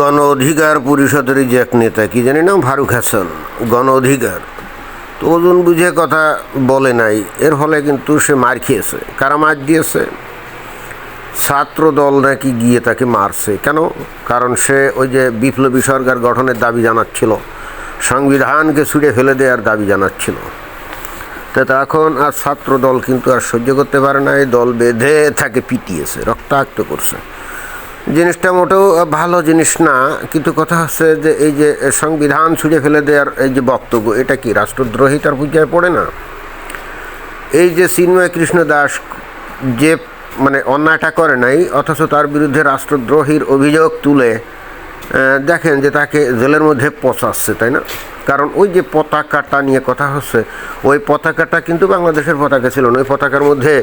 গণ অধিকার পরিষদের যে এক নেতা, কি জানি না ফারুক হাসান। গণ অধিকার। তো ওজন বুঝে কথা বলে নাই। এর ফলে কিন্তু সে মার খেয়েছে, কারা মার দিয়েছে? ছাত্র দল নাকি গিয়ে তাকে মারছে। কেন? কারণ সে ওই যে বিপ্লবী সরকার গঠনের দাবি জানাচ্ছিল। সংবিধানকে ছুঁড়ে ফেলে দেওয়ার দাবি জানাচ্ছিল। তো এখন আর ছাত্র দল কিন্তু আর সহ্য করতে পারে না। এই দল বেঁধে তাকে পিটিয়েছে, রক্তাক্ত করছে। জিনিসটা মোটেও ভালো জিনিস না, কিন্তু কথা হচ্ছে যে এই যে সংবিধান ছুঁড়ে ফেলে দেওয়ার এই যে বক্তব্য, এটা কি রাষ্ট্রদ্রোহিতার পূজায় পড়ে না? এই যে চিন্ময় কৃষ্ণ দাস যে মানে অন্যায়টা করে নাই, অথচ তার বিরুদ্ধে রাষ্ট্রদ্রোহীর অভিযোগ তুলে দেখেন যে তাকে জেলের মধ্যে পচাচ্ছে, তাই না? কারণ ওই যে পতাকাটা নিয়ে কথা হচ্ছে, ওই পতাকাটা কিন্তু বাংলাদেশের পতাকা ছিল না, ওই পতাকার মধ্যে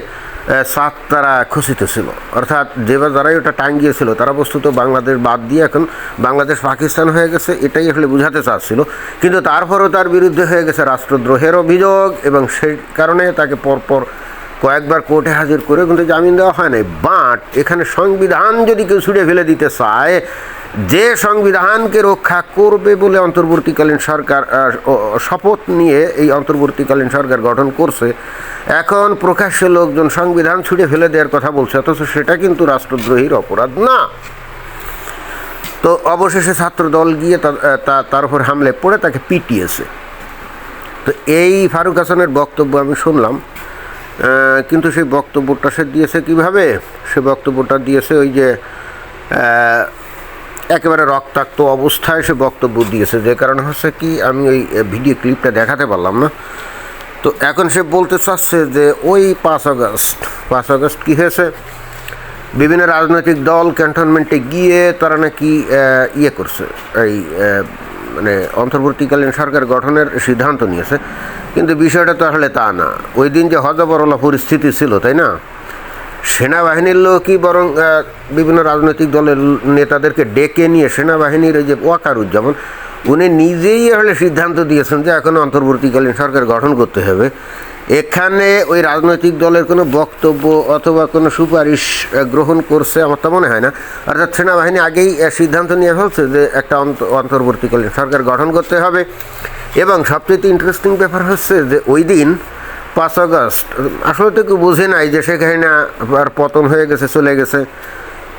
সাত তারা খচিত ছিল। অর্থাৎ যে যারাই ওটা টাঙ্গিয়েছিল, তারা বস্তুত বাংলাদেশ বাদ দিয়ে এখন বাংলাদেশ পাকিস্তান হয়ে গেছে, এটাই আসলে বোঝাতে চাচ্ছিল। কিন্তু তারপরও তার বিরুদ্ধে হয়ে গেছে রাষ্ট্রদ্রোহের অভিযোগ এবং সেই কারণে তাকে পরপর কয়েকবার কোর্টে হাজির করে কিন্তু জামিন দেওয়া হয় নাই। বাট এখানে সংবিধান যদি কেউ ছুড়ে ফেলে দিতে চায় যে সংবিধানকে রক্ষা করবে বলে অন্তর্বর্তীকালীন সরকার শপথ নিয়ে এই অন্তর্বর্তীকালীন সরকার গঠন করছে, এখন প্রকাশ্যে লোকজন সংবিধান ছুড়ে ফেলে দেওয়ার কথা বলছে, অথচ সেটা কিন্তু রাষ্ট্রদ্রোহীর অপরাধ না। তো অবশেষে ছাত্র দল গিয়ে তার উপর হামলে পড়ে, তাকে পিটিয়েছে। তো এই ফারুক হাসানের বক্তব্য আমি শুনলাম কিন্তু সেই বক্তব্যটা সে দিয়েছে কীভাবে? সে বক্তব্যটা দিয়েছে ওই যে একেবারে রক্তাক্ত অবস্থায় সে বক্তব্য দিয়েছে। যে কারণে হচ্ছে কি, আমি ওই ভিডিও ক্লিপটা দেখাতে পারলাম না। তো এখন সে বলতে চাচ্ছে যে, ওই পাঁচ আগস্ট পাঁচ আগস্ট কী হয়েছে? বিভিন্ন রাজনৈতিক দল ক্যান্টনমেন্টে গিয়ে তারা নাকি ইয়ে করছে। এই মানে অন্তর্বর্তীকালীন সরকার গঠনের সিদ্ধান্ত নিয়েছে। কিন্তু বিষয়টা তাহলে তা না। ওই দিন যে হজবরলা পরিস্থিতি ছিল, তাই না? সেনাবাহিনীর লোকই বরং বিভিন্ন রাজনৈতিক দলের নেতাদেরকে ডেকে নিয়ে সেনাবাহিনীর ওই যে ওয়াকারুজ্জামান উনি নিজেই আসলে সিদ্ধান্ত দিয়েছেন যে এখন অন্তর্বর্তীকালীন সরকার গঠন করতে হবে। এখানে ওই রাজনৈতিক দলের কোনো বক্তব্য অথবা কোনো সুপারিশ গ্রহণ করছে আমার তো মনে হয় না। অর্থাৎ সেনাবাহিনী আগেই সিদ্ধান্ত নিয়ে ফেলছে যে একটা অন্ত- অন্তর্বর্তীকালীন সরকার গঠন করতে হবে। এবং সবচেয়ে ইন্টারেস্টিং ব্যাপার হচ্ছে যে ওই দিন পাঁচ আগস্ট আসলে তো কেউ বোঝে নাই যে সেখানে আর পতন হয়ে গেছে, চলে গেছে।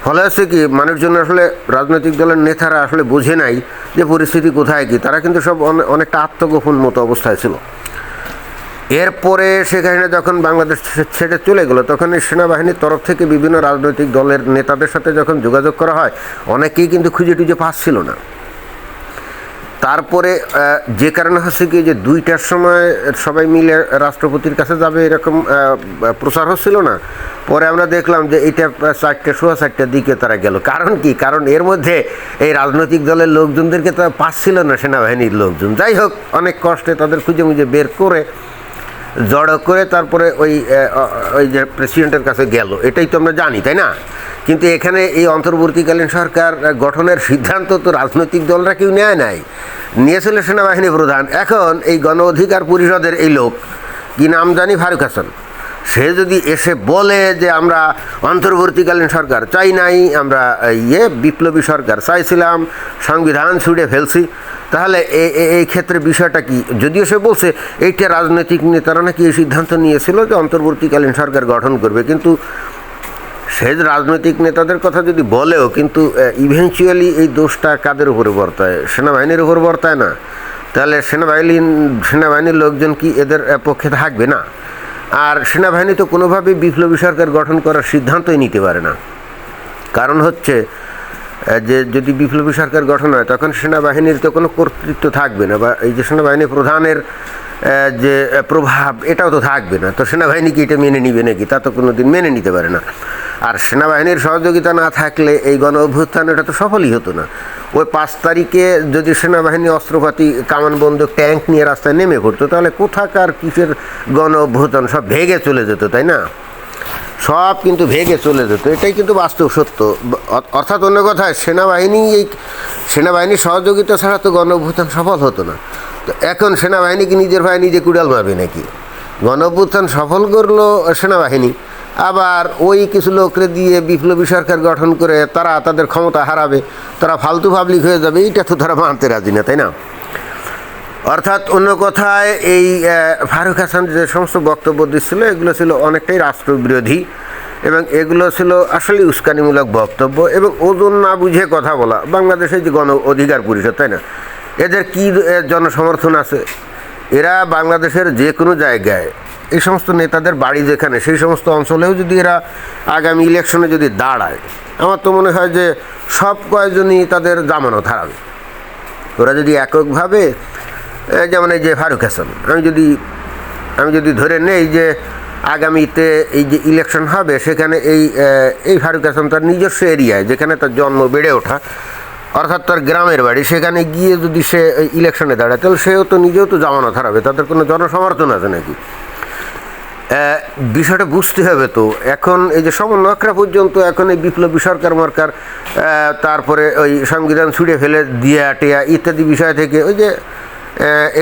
ফলে হচ্ছে কি, মানুষজন আসলে রাজনৈতিক দলের নেতারা আসলে বোঝে নাই যে পরিস্থিতি কোথায় কি। তারা কিন্তু সব অনেকটা আত্মগোপন মতো অবস্থায় ছিল। এরপরে সেখানে যখন বাংলাদেশ ছেড়ে চলে গেলো তখন এই সেনাবাহিনীর তরফ থেকে বিভিন্ন রাজনৈতিক দলের নেতাদের সাথে যখন যোগাযোগ করা হয়, অনেকেই কিন্তু খুঁজে টুজে পাচ্ছিল না। তারপরে যে কারণে হচ্ছে কি যে দুইটার সময় সবাই মিলে রাষ্ট্রপতির কাছে যাবে এরকম প্রচার হচ্ছিল না। পরে আমরা দেখলাম যে এটা চারটে, সোয়া চারটার দিকে তারা গেল। কারণ কি? কারণ এর মধ্যে এই রাজনৈতিক দলের লোকজনদেরকে তো পাচ্ছিল না সেনাবাহিনীর লোকজন। যাই হোক, অনেক কষ্টে তাদের খুঁজে মুজে বের করে, জড়ো করে তারপরে ওই ওই যে প্রেসিডেন্টের কাছে গেল। এটাই তো আমরা জানি, তাই না? কিন্তু এখানে এই অন্তর্বর্তীকালীন সরকার গঠনের সিদ্ধান্ত তো রাজনৈতিক দলরা কেউ নেয় নাই। নিয়েছিল সেনাবাহিনী প্রধান। এখন এই গণ অধিকার পরিষদের এই লোক, কি নাম জানি? ফারুক হাসান। সে যদি এসে বলে যে আমরা অন্তর্বর্তীকালীন সরকার চাই নাই, আমরা ইয়ে বিপ্লবী সরকার চাইছিলাম, সংবিধান ছুড়ে ফেলছি, তাহলে এই ক্ষেত্রে বিষয়টা কি? যদিও সে বলছে, এইটা রাজনৈতিক নেতারা নাকি এই সিদ্ধান্ত নিয়েছিল যে অন্তর্বর্তীকালীন সরকার গঠন করবে, কিন্তু সে রাজনৈতিক নেতাদের কথা যদি বলেও, কিন্তু ইভেনচুয়ালি এই দোষটা কাদের উপরে বর্তায়? সেনাবাহিনীর উপর বর্তায় না। তাহলে সেনাবাহিনী সেনাবাহিনীর লোকজন কি এদের পক্ষে থাকবে না? আর সেনাবাহিনী তো কোনোভাবেই বিপ্লবী সরকার গঠন করার সিদ্ধান্তই নিতে পারে না। কারণ হচ্ছে যে, যদি বিপ্লবী সরকার গঠন হয়, তখন সেনাবাহিনীর তো কোনো কর্তৃত্ব থাকবে না, বা এই যে সেনাবাহিনী প্রধানের যে প্রভাব, এটাও তো থাকবে না। তো সেনাবাহিনী কি এটা মেনে নিবে নাকি? তা তো কোনো দিন মেনে নিতে পারে না। আর সেনাবাহিনীর সহযোগিতা না থাকলে এই গণ অভ্যুত্থান এটা তো সফলই হতো না। ওই পাঁচ তারিখে যদি সেনাবাহিনী অস্ত্রপাতি কামান বন্দুক ট্যাঙ্ক নিয়ে রাস্তায় নেমে পড়তো, তাহলে কোথাকার কিসের গণ অভ্যুত্থান? সব ভেগে চলে যেত, তাই না? সব কিন্তু ভেগে চলে যেত, এটাই কিন্তু বাস্তব সত্য। অর্থাৎ অন্য কথায়, সেনাবাহিনী এই সেনাবাহিনীর সহযোগিতা ছাড়া তো গণ অভ্যুত্থান সফল হতো না। তো এখন সেনাবাহিনী কি নিজের ভাই নিজে কুড়াল মারবে নাকি? গণ অভ্যুত্থান সফল করল সেনাবাহিনী। আবার ওই কিছু লোকরে দিয়ে বিপ্লবী সরকার গঠন করে তারা তাদের ক্ষমতা হারাবে, তারা ফালতু পাবলিক হয়ে যাবে, এইটা তো তারা মানতে রাজি না, তাই না? অর্থাৎ অন্য কথায় এই ফারুক হাসান যে সমস্ত বক্তব্য দিচ্ছিল, এগুলো ছিল অনেকটাই রাষ্ট্রবিরোধী এবং এগুলো ছিল আসলে উস্কানিমূলক বক্তব্য এবং ওজন না বুঝে কথা বলা। বাংলাদেশের যে গণ অধিকার পরিষদ, তাই না? এদের কী জনসমর্থন আছে? এরা বাংলাদেশের যে কোনো জায়গায় এই সমস্ত নেতাদের বাড়ি যেখানে, সেই সমস্ত অঞ্চলেও যদি এরা আগামী ইলেকশনে যদি দাঁড়ায়, আমার তো মনে হয় যে সব কয়জনই তাদের জামানত হারাবে। ওরা যদি এককভাবে যেমন এই যে ফারুক হাসান, আমি যদি আমি যদি ধরে নেই যে আগামীতে এই যে ইলেকশন হবে, সেখানে এই এই ফারুক হাসান তার নিজস্ব এরিয়ায়, যেখানে তার জন্ম বেড়ে ওঠা, অর্থাৎ তার গ্রামের বাড়ি, সেখানে গিয়ে যদি সে ইলেকশনে দাঁড়ায়, তাহলে সেও তো নিজেও তো জামানত হারাবে, তাদের কোনো জনসমর্থন আছে নাকি? বিষয়টা বুঝতে হবে তো। এখন এই যে সমন্বয়করা পর্যন্ত এখন এই বিপ্লবী সরকার মরকার তারপরে ওই সংবিধান ছুঁড়ে ফেলে দিয়া টেয়া ইত্যাদি বিষয় থেকে ওই যে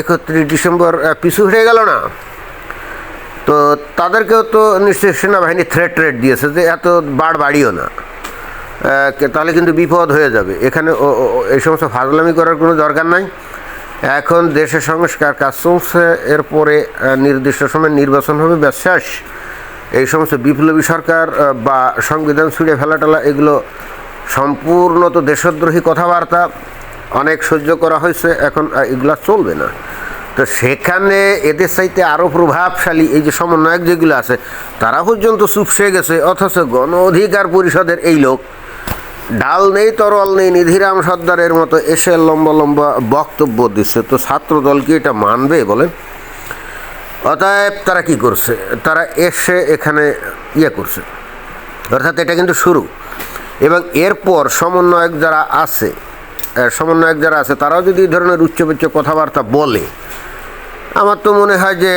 একত্রিশ ডিসেম্বর পিছু হয়ে গেল না। তো তাদেরকেও তো নিশ্চয়ই সেনাবাহিনী থ্রেট ট্রেট দিয়েছে যে এত বাড় বাড়িও না। তাহলে কিন্তু বিপদ হয়ে যাবে। এখানে এই সমস্ত ফাজলামি করার কোনো দরকার নাই। এখন দেশে সংস্কার কাজ চলছে, এরপরে নির্দিষ্ট সময় নির্বাচন হবে, ব্যাস শেষ। এই সমস্ত বিপ্লবী সরকার বা সংবিধান ছুঁড়ে ফেলা টেলা এগুলো সম্পূর্ণ তো দেশদ্রোহী কথাবার্তা। অনেক সহ্য করা হয়েছে, এখন এগুলা চলবে না। তো সেখানে এদের চাইতে আরও প্রভাবশালী এই যে সমন্বয়ক যেগুলো আছে তারা পর্যন্ত চুপসে গেছে, অথচ গণ অধিকার পরিষদের এই লোক ডাল নেই তরল নেই, নিধিরাম সর্দারের মতো এসে লম্বা লম্বা বক্তব্য দিচ্ছে। তো ছাত্র দল কি এটা মানবে বলেন? অতএব তারা কি করছে? তারা এসে এখানে ইয়ে করছে। অর্থাৎ এটা কিন্তু শুরু। এবং এরপর সমন্বয়ক যারা আছে সমন্বয়ক যারা আছে, তারাও যদি এই ধরনের উচ্চবিচ্চ কথাবার্তা বলে, আমার তো মনে হয় যে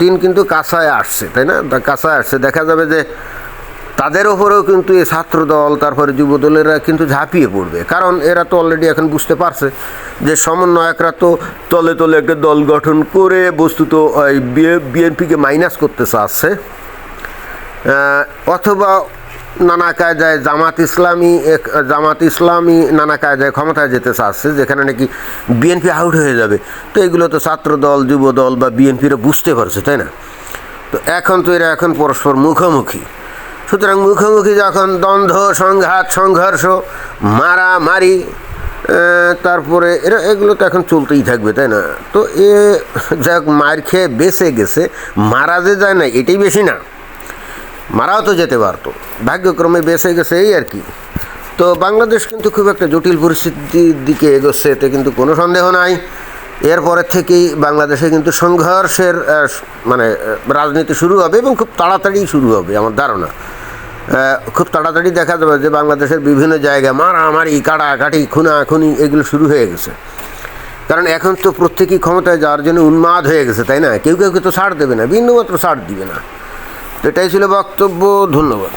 দিন কিন্তু কাছায় আসছে, তাই না? তা কাছায় আসছে। দেখা যাবে যে তাদের ওপরেও কিন্তু এই ছাত্র দল তারপরে যুব দলেরা কিন্তু ঝাঁপিয়ে পড়বে। কারণ এরা তো অলরেডি এখন বুঝতে পারছে যে সমন্বয়করা তো তলে তলে একটা দল গঠন করে বস্তুত ওই বিএনপিকে মাইনাস করতে চাচ্ছে অথবা নানা কায়দায় জামাত ইসলামী, এক- জামাত ইসলামী নানা কায়দায় ক্ষমতায় যেতে চাচ্ছে যেখানে নাকি বিএনপি আউট হয়ে যাবে। তো এগুলো তো ছাত্র দল যুব দল বা বিএনপিরা বুঝতে পারছে, তাই না? তো এখন তো এরা এখন পরস্পর মুখোমুখি। সুতরাং মুখোমুখি যখন দ্বন্দ্ব, সংঘাত, সংঘর্ষ, মারামারি তারপরে এরা, এগুলো তো এখন চলতেই থাকবে, তাই না? তো এ, যাক, মার খেয়ে বেঁচে গেছে, মারা যে যায় না, এটাই বেশি না। মারাও তো যেতে পারতো, ভাগ্যক্রমে বেঁচে গেছে এই আর কি। তো বাংলাদেশ কিন্তু খুব একটা জটিল পরিস্থিতির দিকে এগোচ্ছে, এতে কিন্তু কোনো সন্দেহ নাই। এরপরের থেকেই বাংলাদেশে কিন্তু সংঘর্ষের মানে রাজনীতি শুরু হবে এবং খুব তাড়াতাড়ি শুরু হবে আমার ধারণা। খুব তাড়াতাড়ি দেখা যাবে যে বাংলাদেশের বিভিন্ন জায়গায় মারামারি, কাটাকাটি, খুনাখুনি এগুলো শুরু হয়ে গেছে। কারণ এখন তো প্রত্যেকেই ক্ষমতায় যাওয়ার জন্য উন্মাদ হয়ে গেছে, তাই না? কেউ কেউ তো ছাড় দেবে না, বিন্দুমাত্র ছাড় দিবে না। এটাই ছিল বক্তব্য, ধন্যবাদ।